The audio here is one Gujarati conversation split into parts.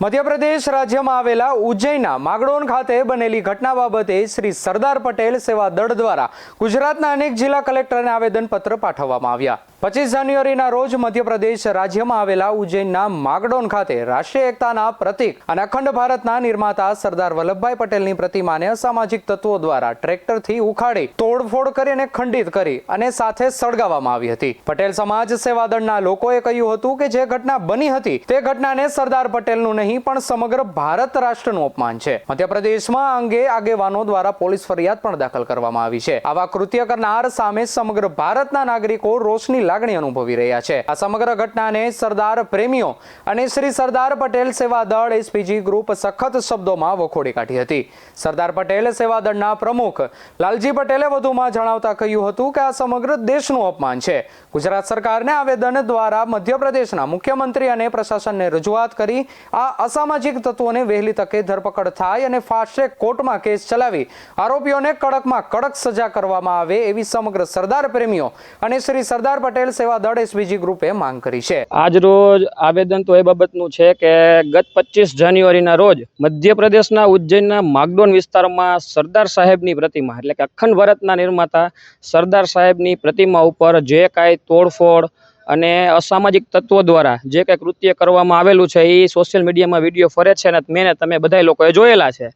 મધ્યપ્રદેશ રાજ્યમાં આવેલા ઉજ્જૈનના માગડોન ખાતે બનેલી ઘટના બાબતે શ્રી સરદાર પટેલ સેવા દળ દ્વારા ગુજરાતના અનેક જિલ્લા કલેક્ટરને આવેદનપત્ર પાઠવવામાં આવ્યા. પચીસ જાન્યુઆરીના રોજ મધ્યપ્રદેશ રાજ્યમાં આવેલા ઉજ્જૈનના માગડોન ખાતે રાષ્ટ્રીય એકતાના પ્રતીક અને અખંડ ભારતના નિર્માતા સરદાર વલ્લભભાઈ પટેલની પ્રતિમાને અસામાજિક તત્વો દ્વારા ટ્રેક્ટરથી ઉખાડી, તોડફોડ કરી અને ખંડિત કરી અને સાથે સળગાવવામાં આવી હતી. પટેલ સમાજ સેવા દળના લોકોએ કહ્યું હતું કે જે ઘટના બની હતી તે ઘટનાને સરદાર પટેલનું નહીં, પણ સમગ્ર ભારત રાષ્ટ્રનું અપમાન છે. મધ્યપ્રદેશમાં અંગે આગેવાનો દ્વારા પોલીસ ફરિયાદ પણ દાખલ કરવામાં આવી છે. આવા કૃત્ય કરનાર સામે સમગ્ર ભારતના નાગરિકો રોષની લાગણી અનુભવી રહ્યા છે. આ સમગ્ર ઘટનાને સરદાર પ્રેમીઓ અને શ્રી સરદાર પટેલ સેવા દળ એસપીજી ગ્રુપ સખત શબ્દોમાં વખોડી કાઢી હતી. સરદાર પટેલ સેવા દળના પ્રમુખ લાલજી પટેલે વધુમાં જણાવતા કહ્યું હતું કે આ સમગ્ર દેશનું અપમાન છે. ગુજરાત સરકારને આવેદન દ્વારા મધ્યપ્રદેશના મુખ્યમંત્રી અને પ્રશાસનને રજૂઆત કરી આ અસામાજિક તત્વોને વહેલી તકે ધરપકડ થાય અને ફાસ્ટ ટ્રેક કોર્ટમાં કેસ ચલાવી આરોપીઓને કડકમાં કડક સજા કરવામાં આવે એવી સમગ્ર સરદાર પ્રેમીઓ અને શ્રી સરદાર પટેલ સેવા દળ એસબીજી ગ્રુપે માંગ કરી છે. આજ રોજ આવેદન તો એ બાબતનું છે કે ગત પચીસ જાન્યુઆરીના રોજ મધ્યપ્રદેશના ઉજ્જૈનના માગડોન વિસ્તારમાં સરદાર સાહેબની પ્રતિમા, એટલે કે અખંડ ભારતના નિર્માતા સરદાર સાહેબની પ્રતિમા ઉપર જે કાંઈ તોડફોડ અને અસામાજિક તત્વો દ્વારા જે કાંઈ કૃત્ય કરવામાં આવેલું છે એ સોશિયલ મીડિયામાં વીડિયો ફરે છે અને મેને તમે બધા લોકોએ જોયેલા છે.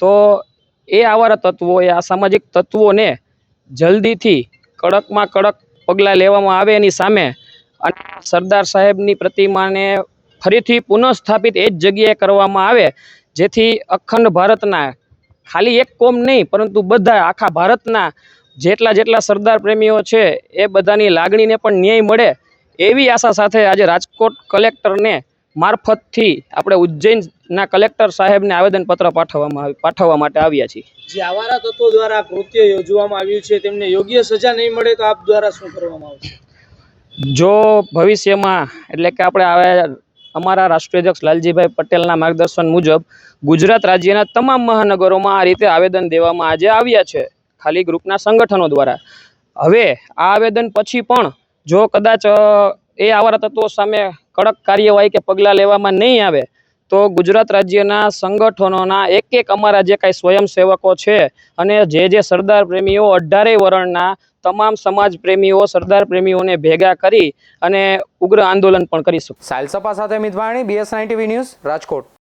તો એ આવારા તત્વો એ અસામાજિક તત્વોને જલ્દીથી કડકમાં કડક પગલાં લેવામાં આવે એની સામે. અને સરદાર સાહેબની પ્રતિમાને ફરીથી પુનઃસ્થાપિત એ જ જગ્યાએ કરવામાં આવે, જેથી અખંડ ભારતના, ખાલી એક કોમ નહીં, પરંતુ બધા, આખા ભારતના જેટલા જેટલા સરદાર પ્રેમીઓ છે, એ બધાની લાગણીને પણ ન્યાય મળે એવી આશા સાથે આજે રાજકોટ કલેક્ટરને મારફતથી આપણે ઉજ્જૈનના કલેક્ટર સાહેબને આવેદનપત્ર પાઠવવામાં પાઠવવા માટે આવ્યા છીએ. જે આવારા તત્વો દ્વારા કૃત્ય યોજવામાં આવ્યું છે તેમને યોગ્ય સજા નહીં મળે તો આપ દ્વારા શું કરવામાં આવશે? જો ભવિષ્યમાં એટલે કે આપણે હવે અમારા રાષ્ટ્રીય લાલજીભાઈ પટેલના માર્ગદર્શન મુજબ ગુજરાત રાજ્યના તમામ મહાનગરોમાં આ રીતે આવેદન દેવામાં આજે આવ્યા છે ખાલી ગ્રુપના સંગઠનો દ્વારા. હવે આ આવેદન પછી પણ જો કદાચ એ આવા તત્વો સામે કડક કાર્યવાહી કે પગલાં લેવામાં નહીં આવે, તો ગુજરાત રાજ્યના સંગઠનોના એક એક અમારા જે કાંઈ સ્વયંસેવકો છે અને જે જે સરદાર પ્રેમીઓ અઢારેય વરણના તમામ સમાજ પ્રેમીઓ, સરદાર પ્રેમીઓને ભેગા કરી અને ઉગ્ર આંદોલન પણ કરીશું સાયલસપા સાથે મિતવાણી બીએસ નાઇન્ટી ન્યૂઝ રાજકોટ.